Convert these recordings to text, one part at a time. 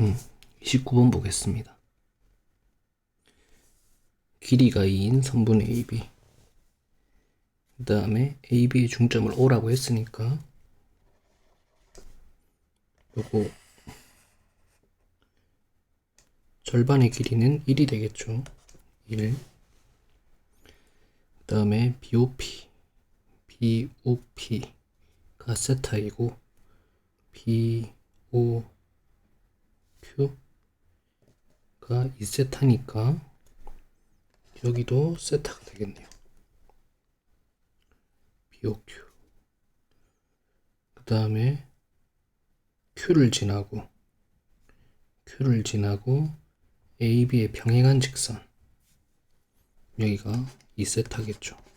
음, 29번 보겠습니다. 길이가 2인 선분의 AB. 그 다음에 AB의 중점을 O라고 했으니까 요거 절반의 길이는 1이 되겠죠. 1. 그 다음에 BOP, BOP가 세타이고 BOQ가 2세타니까 여기도 세타가 되겠네요. BOQ. 그 다음에 Q를 지나고 Q를 지나고 AB의 평행한 직선 여기가 2세타겠죠.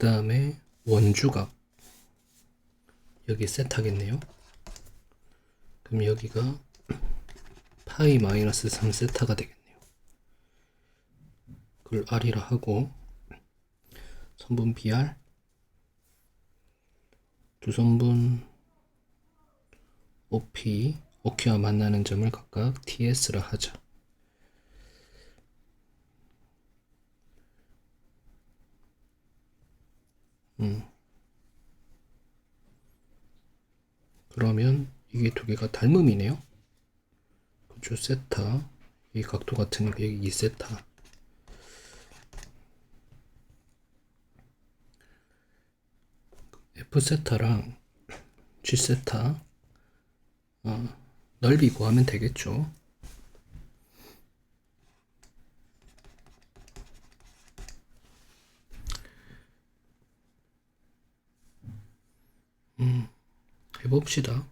그 다음에 원주각 여기 세타겠네요. 그럼 여기가 파이 마이너스 3 세타가 되겠네요. 그걸 R이라 하고 선분 BR 두 선분 OP, OQ와 만나는 점을 각각 TS라 하자. 음. 그러면 이게 두 개가 닮음이네요. 그죠? 세타. 이 각도 같으니까 여기 2세타. F세타랑 G세타 어, 넓이 구하면 되겠죠. 음, 해봅시다.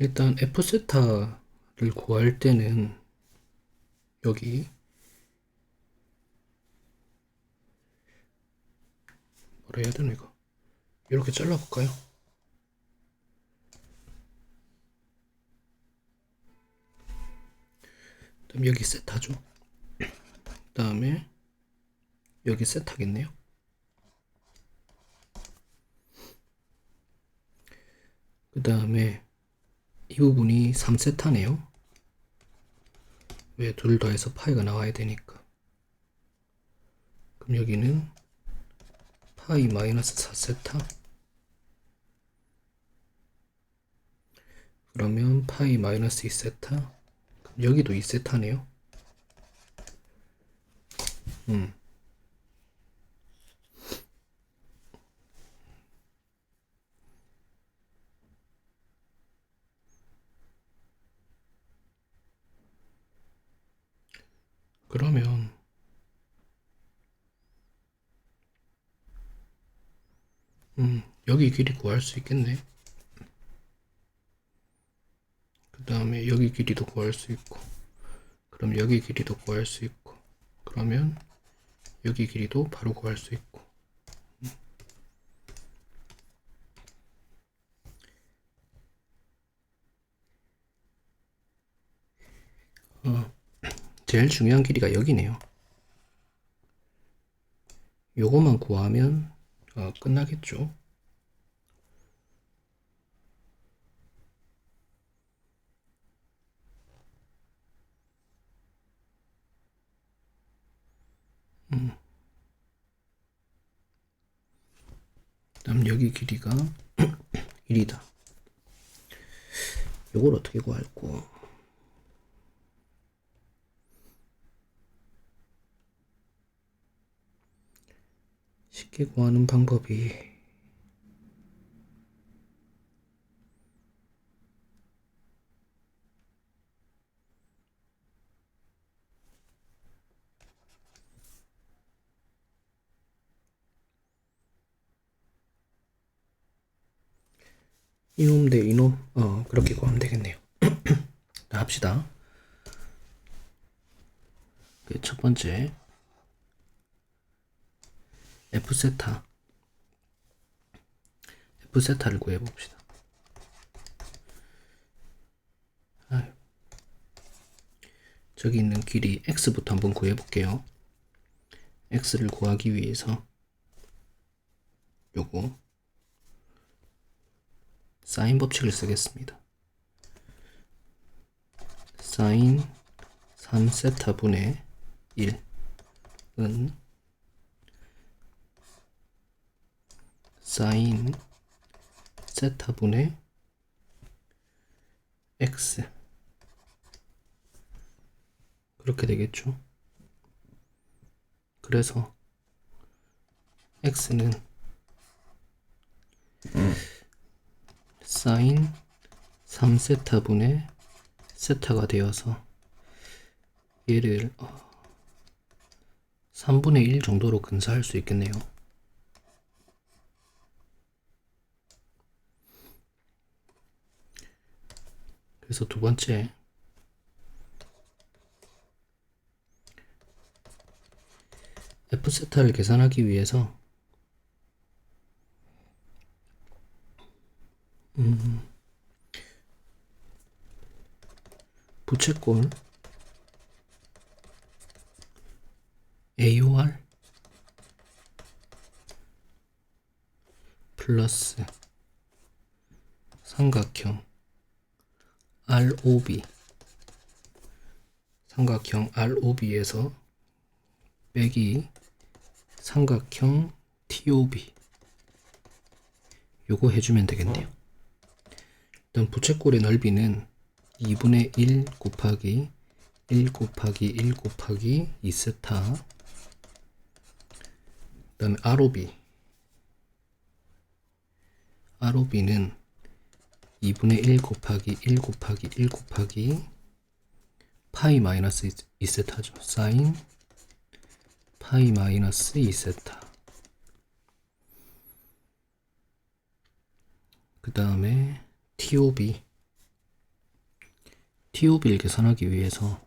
일단 F세타를 구할 때는 여기 뭐라 해야 되나 이거 이렇게 잘라볼까요? 그다음 여기 세타죠. 그 다음에 여기 세타겠네요. 그 다음에 이 부분이 3세타네요. 왜 둘 더해서 파이가 나와야 되니까. 그럼 여기는 파이 마이너스 4세타. 그러면 파이 마이너스 2세타. 여기도 2세타네요. 음. 그러면 음, 여기 길이 구할 수 있겠네. 그 다음에 여기 길이도 구할 수 있고, 그럼 여기 길이도 구할 수 있고, 그러면 여기 길이도 바로 구할 수 있고. 어, 제일 중요한 길이가 여기네요. 요거만 구하면 어, 끝나겠죠. 다음 여기 길이가 1이다. 요걸 어떻게 구할고? 쉽게 구하는 방법이 이놈 대 이놈. 어 그렇게 구하면 되겠네요. 자 합시다. 그첫 번째. F세타. F 세타를 구해 봅시다. 저기 있는 길이 x부터 한번 구해 볼게요. x를 구하기 위해서 요거 사인 법칙을 쓰겠습니다. 사인 3세타분의 1은 사인 세타분의 x 그렇게 되겠죠. 그래서 x는 사인 3세타분의 세타가 되어서 얘를 어, 3분의 1 정도로 근사할 수 있겠네요. 그래서 두 번째 F세타를 계산하기 위해서 부채꼴 AOR 플러스 삼각형 ROB 삼각형 ROB에서 빼기 삼각형 TOB 요거 해주면 되겠네요. 일단 부채꼴의 넓이는 2분의 1 곱하기 1 곱하기 1 곱하기 2세타. 그 다음에 ROB ROB는 2분의 1 곱하기 1 곱하기 1 곱하기 파이 마이너스 2세타죠. 사인 파이 마이너스 2세타. 그 다음에 TOB TOB를 계산하기 위해서.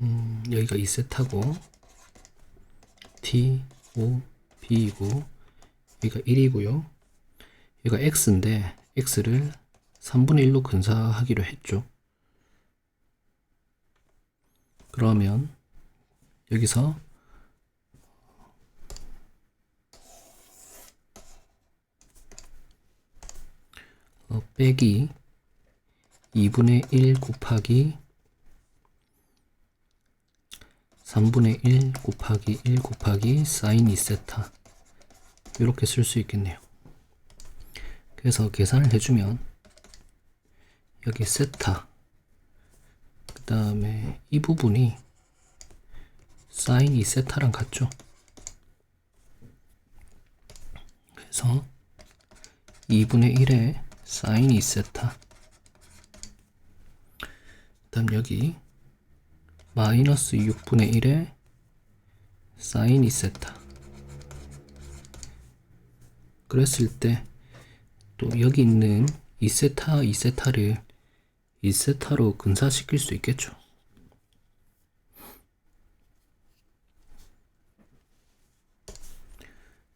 음, 여기가 2세타고 T, O, B이고 여기가 1이고요. 여기가 X인데 X를 3분의 1로 근사하기로 했죠. 그러면 여기서 어, 빼기 2분의 1 곱하기 3분의 1 곱하기 1 곱하기 사인 2세타 이렇게 쓸 수 있겠네요. 그래서 계산을 해주면 여기 세타 그 다음에 이 부분이 사인 2세타랑 같죠. 그래서 2분의 1에 사인 2세타. 그 다음 여기. 마이너스 6분의 1에 사인 2세타. 그랬을 때 또 여기 있는 2세타 2세타를 2세타로 근사시킬 수 있겠죠.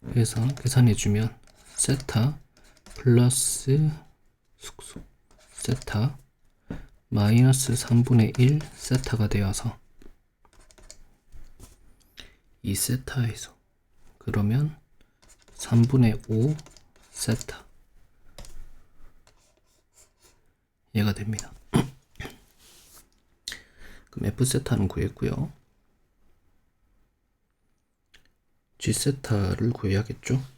그래서 계산해주면 세타 플러스 숙소 세타 마이너스 3분의 1 세타가 되어서 2 세타에서 그러면 3분의 5 세타 얘가 됩니다. 그럼 F 세타는 구했고요. G 세타를 구해야겠죠?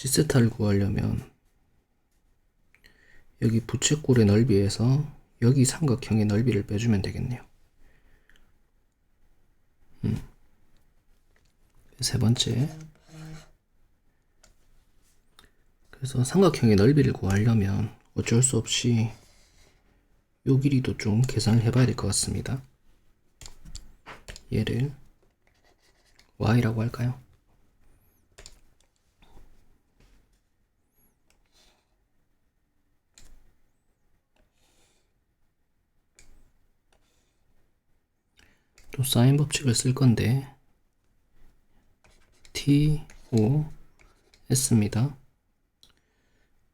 G세타를 구하려면 여기 부채꼴의 넓이에서 여기 삼각형의 넓이를 빼주면 되겠네요. 음. 세 번째. 그래서 삼각형의 넓이를 구하려면 어쩔 수 없이 요 길이도 좀 계산을 해봐야 될 것 같습니다. 얘를 y라고 할까요? 또 사인 법칙을 쓸 건데 T, O, S입니다.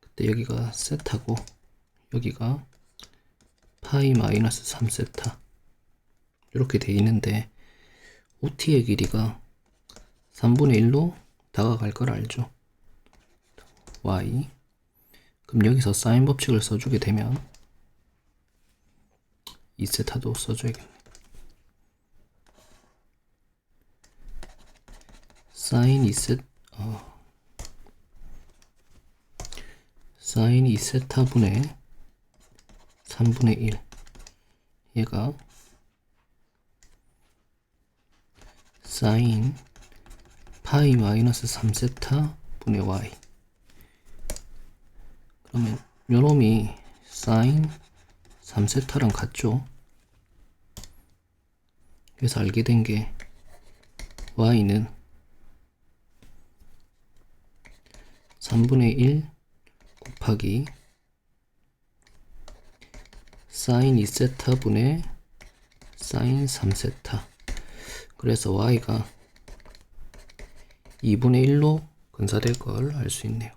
그때 여기가 세타고 여기가 파이 마이너스 3세타 이렇게 돼 있는데 OT의 길이가 3분의 1로 다가갈 걸 알죠? Y 그럼 여기서 사인 법칙을 써주게 되면 2세타도 써줘야겠네 사인 2세 어, 사인 2세타 분의 3분의 1 얘가 사인 파이 마이너스 3세타 분의 y 그러면 요놈이 사인 3세타랑 같죠? 그래서 알게 된 게 y는 3분의 1 곱하기 사인 2세타 분의 사인 3세타 그래서 y가 2분의 1로 근사될 걸 알 수 있네요.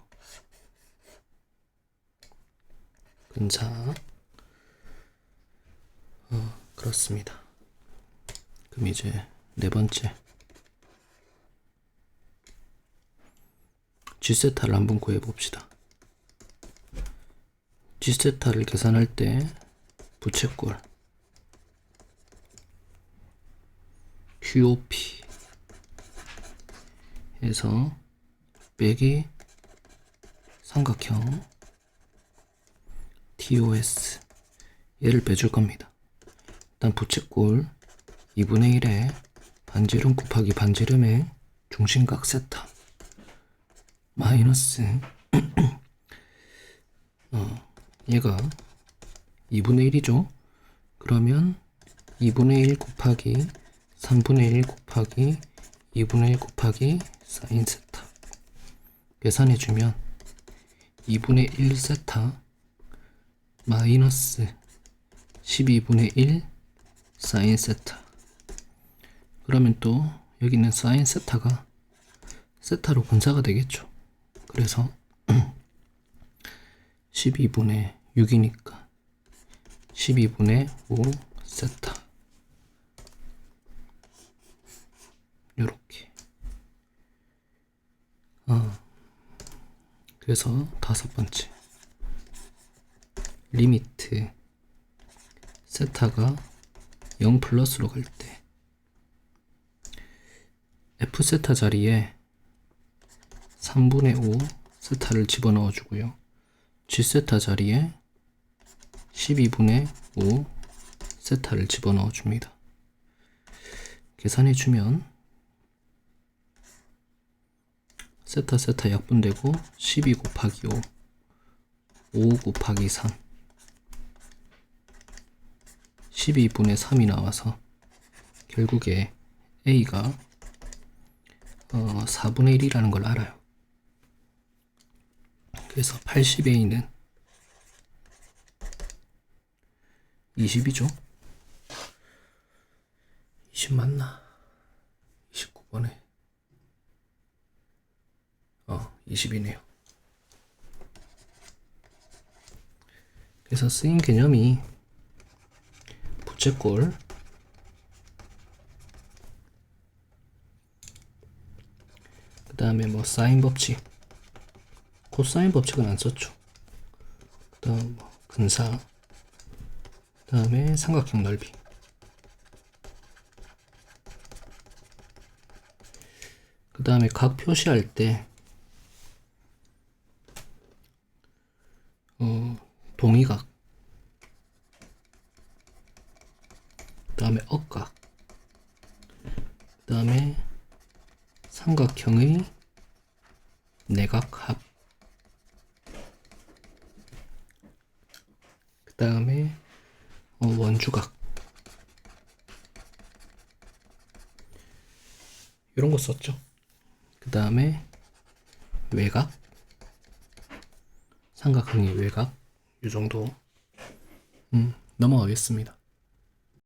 근사 어, 그렇습니다. 그럼 이제 네 번째 G세타를 한번 구해 봅시다. G세타를 계산할 때 부채꼴 QOP 해서 빼기 삼각형 TOS 얘를 빼줄 겁니다. 일단 부채꼴 2분의 1에 반지름 곱하기 반지름의 중심각 세타 마이너스 어, 얘가 2분의 1이죠. 그러면 2분의 1 곱하기 3분의 1 곱하기 2분의 1 곱하기 사인 세타 계산해주면 2분의 1 세타 마이너스 12분의 1 사인 세타 그러면 또 여기 있는 사인 세타가 세타로 분사가 되겠죠 그래서 12분의 6이니까 12분의 5 세타. 요렇게. 어. 그래서 다섯 번째. 리미트. 세타가 0 플러스로 갈 때. F 세타 자리에 3분의 5 세타를 집어넣어 주고요. G 세타 자리에 12분의 5 세타를 집어넣어 줍니다. 계산해 주면 세타 세타 약분되고 12 곱하기 5 5 곱하기 3 12분의 3이 나와서 결국에 A가 어, 4분의 1이라는 걸 알아요. 그래서 80A는 20이죠? 20 맞나? 29번에 어 20이네요. 그래서 쓰인 개념이 부채꼴 그 다음에 뭐 사인 법칙 코사인 법칙은 안 썼죠. 그 다음 뭐 근사. 그 다음에 삼각형 넓이. 그 다음에 각 표시할 때 어, 동의각. 그 다음에 억각. 그 다음에 삼각형의 내각합 그 다음에 어, 원주각. 이런 거 썼죠? 그 다음에 외곽. 삼각형의 외곽. 이 정도. 음, 넘어가겠습니다